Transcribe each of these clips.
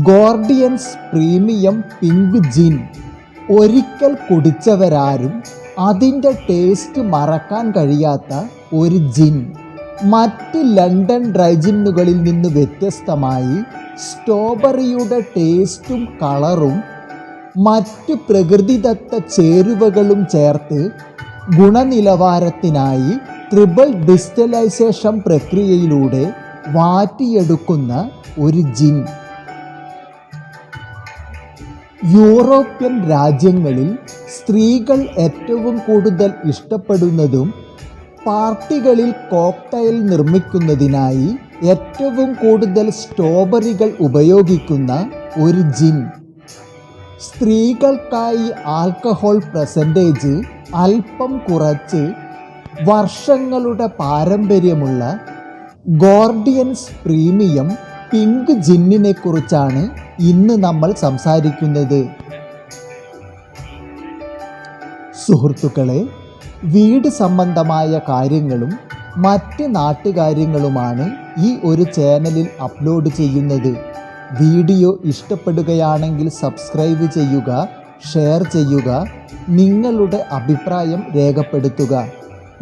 ഗോർഡിയൻസ് premium pink ജിൻ. ഒരിക്കൽ കുടിച്ചവരാരും അതിന്റെ taste മറക്കാൻ കഴിയാത്ത ഒരു ജിൻ. മറ്റ് ലണ്ടൻ ഡ്രൈ ജിന്നുകളിൽ നിന്ന് വ്യത്യസ്തമായി സ്ട്രോബെറിയുടെ ടേസ്റ്റും കളറും മറ്റ് പ്രകൃതിദത്ത ചേരുവകളും ചേർത്ത് ഗുണനിലവാരത്തിനായി ട്രിബിൾ ഡിസ്റ്റലൈസേഷൻ പ്രക്രിയയിലൂടെ വാറ്റിയെടുക്കുന്ന ഒരു ജിൻ. യൂറോപ്യൻ രാജ്യങ്ങളിൽ സ്ത്രീകൾ ഏറ്റവും കൂടുതൽ ഇഷ്ടപ്പെടുന്നതും പാർട്ടികളിൽ കോക്ടൈൽ നിർമ്മിക്കുന്നതിനായി ഏറ്റവും കൂടുതൽ സ്ട്രോബെറികൾ ഉപയോഗിക്കുന്ന ഒരു ജിൻ. സ്ത്രീകൾക്കായി ആൽക്കഹോൾ പെർസെന്റേജ് അല്പം കുറച്ച് വർഷങ്ങളുടെ പാരമ്പര്യമുള്ള ഗോർഡിയൻസ് പ്രീമിയം പിങ്ക് ജിന്നിനെ കുറിച്ചാണ് ഇന്ന് നമ്മൾ സംസാരിക്കുന്നത്. സുഹൃത്തുക്കളെ വീട് സംബന്ധമായ കാര്യങ്ങളും മറ്റ് നാട്ടുകാര്യങ്ങളുമാണ് ഈ ഒരു ചാനലിൽ അപ്ലോഡ് ചെയ്യുന്നത്. വീഡിയോ ഇഷ്ടപ്പെടുകയാണെങ്കിൽ സബ്സ്ക്രൈബ് ചെയ്യുക ഷെയർ ചെയ്യുക നിങ്ങളുടെ അഭിപ്രായം രേഖപ്പെടുത്തുക.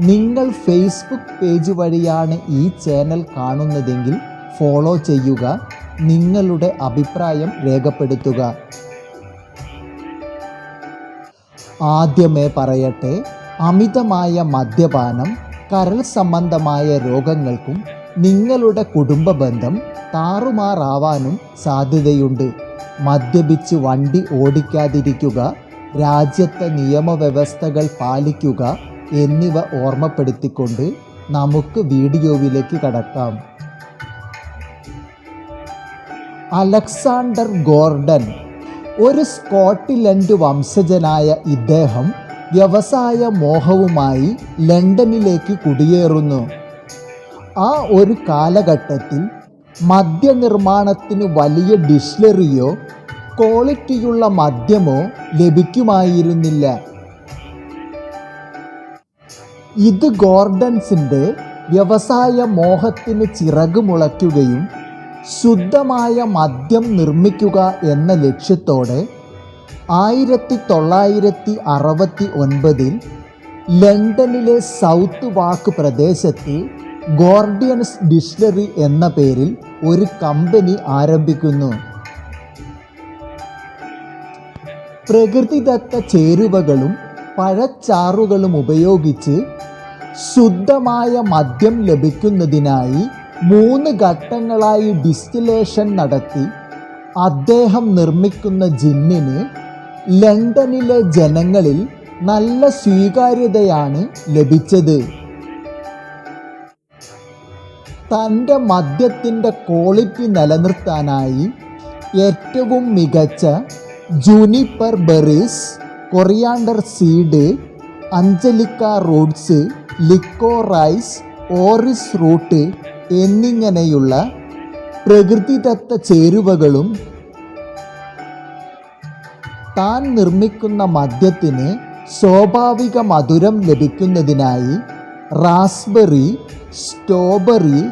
നിങ്ങൾ ഫേസ്ബുക്ക് പേജ് വഴിയാണ് ഈ ചാനൽ കാണുന്നതെങ്കിൽ ഫോളോ ചെയ്യുക നിങ്ങളുടെ അഭിപ്രായം രേഖപ്പെടുത്തുക. ആദ്യമേ പറയട്ടെ അമിതമായ മദ്യപാനം കരൾ സംബന്ധമായ രോഗങ്ങൾക്കും നിങ്ങളുടെ കുടുംബ ബന്ധം താറുമാറാവാനും സാധ്യതയുണ്ട്. മദ്യപിച്ച് വണ്ടി ഓടിക്കാതിരിക്കുക രാജ്യത്തെ നിയമവ്യവസ്ഥകൾ പാലിക്കുക എന്നിവ ഓർമ്മപ്പെടുത്തിക്കൊണ്ട് നമുക്ക് വീഡിയോയിലേക്ക് കടക്കാം. അലക്സാണ്ടർ ഗോർഡൻ ഒരു സ്കോട്ട്ലൻഡ് വംശജനായ ഇദ്ദേഹം വ്യവസായ മോഹവുമായി ലണ്ടനിലേക്ക് കുടിയേറുന്നു. ആ ഒരു കാലഘട്ടത്തിൽ മദ്യനിർമ്മാണത്തിന് വലിയ ഡിസ്ലറിയോ ക്വാളിറ്റിയുള്ള മദ്യമോ ലഭിക്കുമായിരുന്നില്ല. ഇത് ഗോർഡൻസിന്റെ വ്യവസായ മോഹത്തിന് ചിറകുമുളയ്ക്കുകയും ശുദ്ധമായ മദ്യം നിർമ്മിക്കുക എന്ന ലക്ഷ്യത്തോടെ ആയിരത്തി തൊള്ളായിരത്തി അറുപത്തി ഒൻപതിൽ ലണ്ടനിലെ സൗത്ത് വാക്ക് പ്രദേശത്ത് ഗോർഡിയൻസ് ഡിസ്റ്റിലറി എന്ന പേരിൽ ഒരു കമ്പനി ആരംഭിക്കുന്നു. പ്രകൃതിദത്ത ചേരുവകളും പഴച്ചാറുകളും ഉപയോഗിച്ച് ശുദ്ധമായ മദ്യം ലഭിക്കുന്നതിനായി മൂന്ന് ഘട്ടങ്ങളായി ഡിസ്റ്റിലേഷൻ നടത്തി. അദ്ദേഹം നിർമ്മിക്കുന്ന ജിന്നിന് ലണ്ടനിലെ ജനങ്ങളിൽ നല്ല സ്വീകാര്യതയാണ് ലഭിച്ചത്. തന്റെ മദ്യത്തിന്റെ ക്വാളിറ്റി നിലനിർത്താനായി ഏറ്റവും മികച്ച juniper berries coriander seed angelica roots liquorice orris root എന്നിങ്ങനെയുള്ള പ്രകൃതിദത്ത ചേരുവകളും താൻ നിർമ്മിക്കുന്ന മദ്യത്തിന് സ്വാഭാവിക മധുരം ലഭിക്കുന്നതിനായി റാസ്ബെറി സ്ട്രോബെറി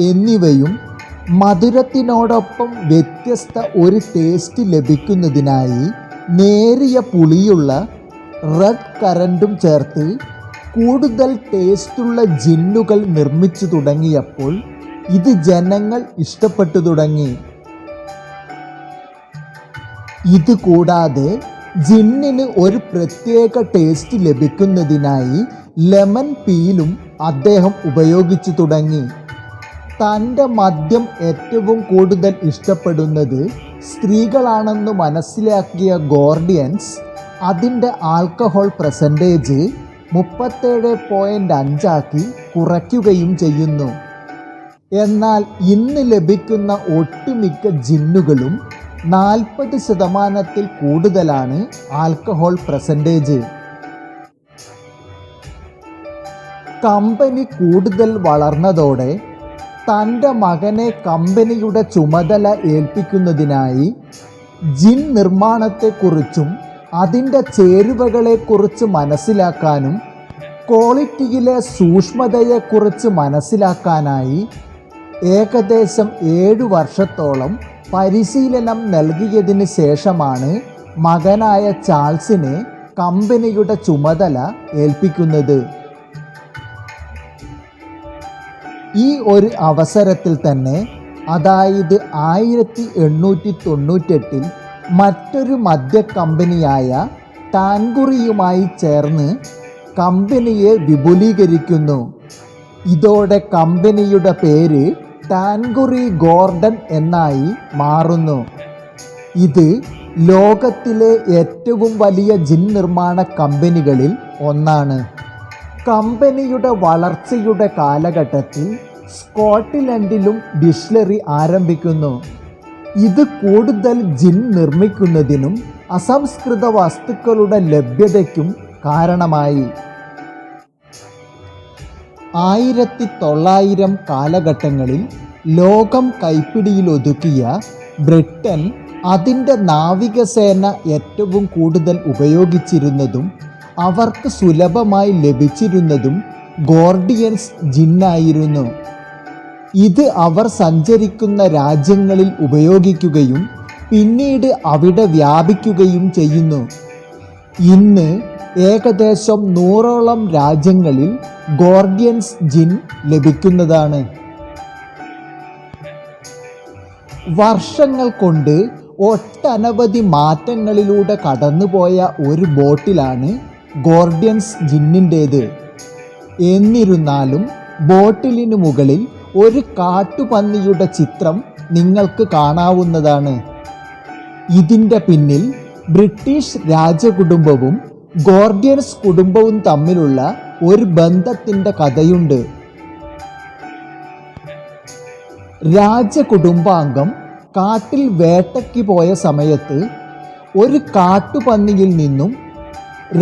എന്നിവയും മധുരത്തിനോടൊപ്പം വ്യത്യസ്ത ഒരു ടേസ്റ്റ് ലഭിക്കുന്നതിനായി നേരിയ പുളിയുള്ള റെഡ് കറന്റും ചേർത്ത് കൂടുതൽ ടേസ്റ്റുള്ള ജെല്ലുകൾ നിർമ്മിച്ചു തുടങ്ങിയപ്പോൾ ഇത് ജനങ്ങൾ ഇഷ്ടപ്പെട്ടു തുടങ്ങി. ഇത് കൂടാതെ ജിന്നിന് ഒരു പ്രത്യേക ടേസ്റ്റ് ലഭിക്കുന്നതിനായി ലെമൺ പീലും അദ്ദേഹം ഉപയോഗിച്ചു തുടങ്ങി. തന്റെ മദ്യം ഏറ്റവും കൂടുതൽ ഇഷ്ടപ്പെടുന്നത് സ്ത്രീകളാണെന്ന് മനസ്സിലാക്കിയ ഗോർഡിയൻസ് അതിന്റെ ആൽക്കഹോൾ പെർസെന്റേജ് മുപ്പത്തേഴ് പോയിന്റ് അഞ്ചാക്കി കുറയ്ക്കുകയും ചെയ്യുന്നു. എന്നാൽ ഇന്ന് ലഭിക്കുന്ന ഒട്ടുമിക്ക ജിന്നുകളും നാൽപ്പത് ശതമാനത്തിൽ കൂടുതലാണ് ആൽക്കഹോൾ പ്രസന്റേജ് കമ്പനി കൂടുതൽ വളർന്നതോടെ തന്റെ മകനെ കമ്പനിയുടെ ചുമതല ഏൽപ്പിക്കുന്നതിനായി ജിൻ നിർമ്മാണത്തെക്കുറിച്ചും അതിന്റെ ചേരുവകളെക്കുറിച്ച് മനസ്സിലാക്കാനും ക്വാളിറ്റിയിലെ സൂക്ഷ്മതയെക്കുറിച്ച് മനസ്സിലാക്കാനായി ഏകദേശം ഏഴു വർഷത്തോളം പരിശീലനം നൽകിയതിന് ശേഷമാണ് മകനായ ചാൾസിനെ കമ്പനിയുടെ ചുമതല ഏൽപ്പിക്കുന്നത്. ഈ ഒരു അവസരത്തിൽ തന്നെ അതായത് ആയിരത്തി എണ്ണൂറ്റി തൊണ്ണൂറ്റെട്ടിൽ മറ്റൊരു മദ്യ കമ്പനിയായ ടാൻകുറിയുമായി ചേർന്ന് കമ്പനിയെ വിപുലീകരിക്കുന്നു. ഇതോടെ കമ്പനിയുടെ പേര് ടാൻകുറി ഗോർഡൻ എന്നായി മാറുന്നു. ഇത് ലോകത്തിലെ ഏറ്റവും വലിയ ജിൻ നിർമ്മാണ കമ്പനികളിൽ ഒന്നാണ്. കമ്പനിയുടെ വളർച്ചയുടെ കാലഘട്ടത്തിൽ സ്കോട്ട്ലൻഡിലും ഡിഷ്ലറി ആരംഭിക്കുന്നു. ഇത് കൂടുതൽ ജിൻ നിർമ്മിക്കുന്നതിനും അസംസ്കൃത വസ്തുക്കളുടെ ലഭ്യതയ്ക്കും കാരണമായി. ആയിരത്തി തൊള്ളായിരം കാലഘട്ടങ്ങളിൽ ലോകം കൈപ്പിടിയിലൊതുക്കിയ ബ്രിട്ടൻ അതിന്റെ നാവികസേന ഏറ്റവും കൂടുതൽ ഉപയോഗിച്ചിരുന്നതും അവർക്ക് സുലഭമായി ലഭിച്ചിരുന്നതും ഗോർഡിയൻസ് ജിന്നായിരുന്നു. ഇത് അവർ സഞ്ചരിക്കുന്ന രാജ്യങ്ങളിൽ ഉപയോഗിക്കുകയും പിന്നീട് അവിടെ വ്യാപിക്കുകയും ചെയ്യുന്നു. ഇന്ന് ഏകദേശം നൂറോളം രാജ്യങ്ങളിൽ ഗോർഡിയൻസ് ജിൻ ലഭിക്കുന്നതാണ്. വർഷങ്ങൾ കൊണ്ട് ഒട്ടനവധി മാറ്റങ്ങളിലൂടെ കടന്നുപോയ ഒരു ബോട്ടിലാണ് ഗോർഡിയൻസ് ജിന്നിന്റേത്. എന്നിരുന്നാലും ബോട്ടിലിന് മുകളിൽ ഒരു കാട്ടുപന്നിയുടെ ചിത്രം നിങ്ങൾക്ക് കാണാവുന്നതാണ്. ഇതിന്റെ പിന്നിൽ ബ്രിട്ടീഷ് രാജകുടുംബവും ഗോർഡിയൻസ് കുടുംബവും തമ്മിലുള്ള ഒരു ബന്ധത്തിന്റെ കഥയുണ്ട്. രാജകുടുംബാംഗം കാട്ടിൽ വേട്ടയ്ക്ക് പോയ സമയത്ത് ഒരു കാട്ടുപന്നിയിൽ നിന്നും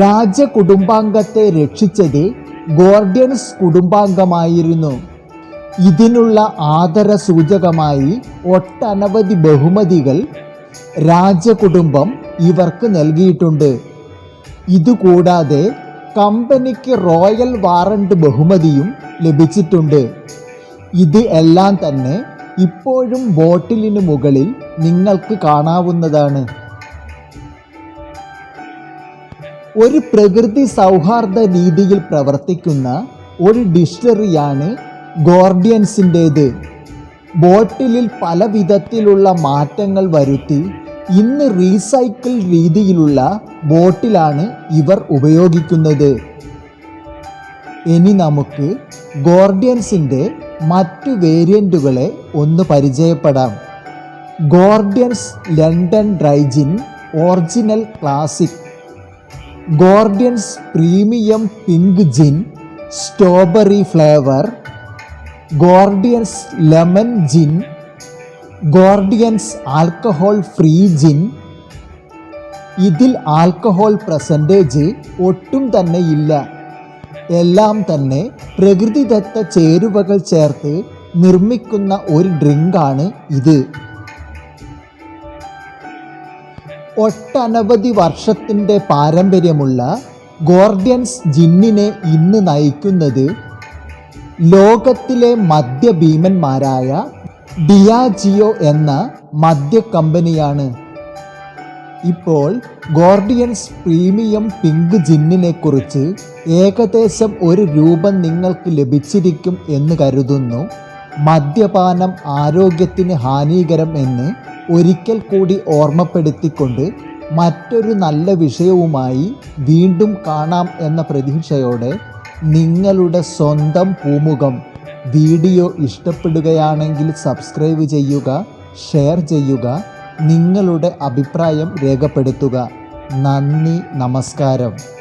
രാജകുടുംബാംഗത്തെ രക്ഷിച്ചത് ഗോർഡിയൻസ് കുടുംബാംഗമായിരുന്നു. ഇതിനുള്ള ആദര സൂചകമായി ഒട്ടനവധി ബഹുമതികൾ രാജകുടുംബം ഇവർക്ക് നൽകിയിട്ടുണ്ട്. ഇതുകൂടാതെ കമ്പനിക്ക് റോയൽ വാറണ്ട് ബഹുമതിയും ലഭിച്ചിട്ടുണ്ട്. ഇത് എല്ലാം തന്നെ ഇപ്പോഴും ബോട്ടിലിന് മുകളിൽ നിങ്ങൾക്ക് കാണാവുന്നതാണ്. ഒരു പ്രകൃതി സൗഹാർദ്ദ രീതിയിൽ പ്രവർത്തിക്കുന്ന ഒരു ഡിസ്റ്ററിയാണ് ഗോർഡിയൻസിന്റേത്. ബോട്ടിലിൽ പല വിധത്തിലുള്ള മാറ്റങ്ങൾ വരുത്തി ഇന്ന് റീസൈക്കിൾ രീതിയിലുള്ള ബോട്ടിലാണ് ഇവർ ഉപയോഗിക്കുന്നത്. ഇനി നമുക്ക് ഗോർഡിയൻസിന്റെ മറ്റു വേരിയന്റുകളെ ഒന്ന് പരിചയപ്പെടാം. Gordon's London dry gin original classic. Gordon's premium pink gin strawberry flavour Gordon's lemon gin Gordon's alcohol free gin. ഇതിൽ ആൽക്കഹോൾ പ്രസന്റേജ് ഒട്ടും തന്നെ ഇല്ല. എല്ലാം തന്നെ പ്രകൃതിദത്ത ചേരുവകൾ ചേർത്ത് നിർമ്മിക്കുന്ന ഒരു ഡ്രിങ്കാണ് ഇത്. ഒട്ടനവധി വർഷത്തിന്റെ പാരമ്പര്യമുള്ള ഗോർഡിയൻസ് ജിന്നിനെ ഇന്ന് നയിക്കുന്നത് ലോകത്തിലെ മദ്യഭീമന്മാരായ ഡിയാജിയോ എന്ന മദ്യ കമ്പനിയാണ് ഇപ്പോൾ ഗോർഡിയൻസ് പ്രീമിയം പിങ്ക് ജിന്നിനെ കുറിച്ച് ഏകദേശം ഒരു രൂപം നിങ്ങൾക്ക് ലഭിച്ചിരിക്കും എന്ന് കരുതുന്നു. മദ്യപാനം ആരോഗ്യത്തിന് ഹാനികരം എന്ന് ഒരിക്കൽ കൂടി ഓർമ്മപ്പെടുത്തിക്കൊണ്ട് മറ്റൊരു നല്ല വിഷയവുമായി വീണ്ടും കാണാം എന്ന പ്രതീക്ഷയോടെ നിങ്ങളുടെ സ്വന്തം പൂമുഖം. വീഡിയോ ഇഷ്ടപ്പെടുകയാണെങ്കിൽ സബ്സ്ക്രൈബ് ചെയ്യുക ഷെയർ ചെയ്യുക നിങ്ങളുടെ അഭിപ്രായം രേഖപ്പെടുത്തുക. നന്ദി നമസ്കാരം.